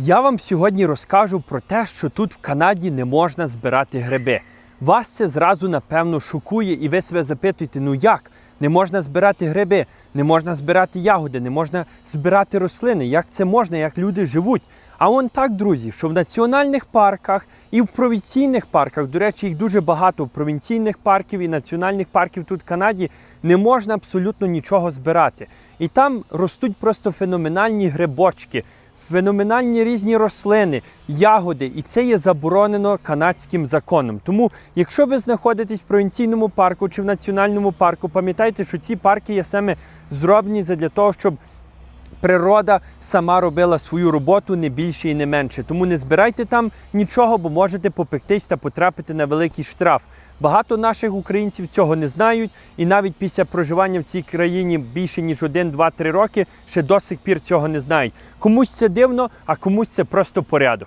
Я вам сьогодні розкажу про те, що тут в Канаді не можна збирати гриби. Вас це зразу напевно шокує, і ви себе запитуєте, ну як? Не можна збирати гриби, не можна збирати ягоди, не можна збирати рослини. Як це можна, як люди живуть? А он так, друзі, що в національних парках і в провінційних парках, до речі, їх дуже багато провінційних парків і національних парків тут в Канаді не можна абсолютно нічого збирати. І там ростуть просто феноменальні грибочки, феноменальні різні рослини, ягоди, і це є заборонено канадським законом. Тому, якщо ви знаходитесь в провінційному парку чи в національному парку, пам'ятайте, що ці парки є саме зроблені для того, щоб природа сама робила свою роботу не більше і не менше. Тому не збирайте там нічого, бо можете попектись та потрапити на великий штраф. Багато наших українців цього не знають, і навіть після проживання в цій країні більше ніж один, два, три роки ще до сих пір цього не знають. Комусь це дивно, а комусь це просто порядок.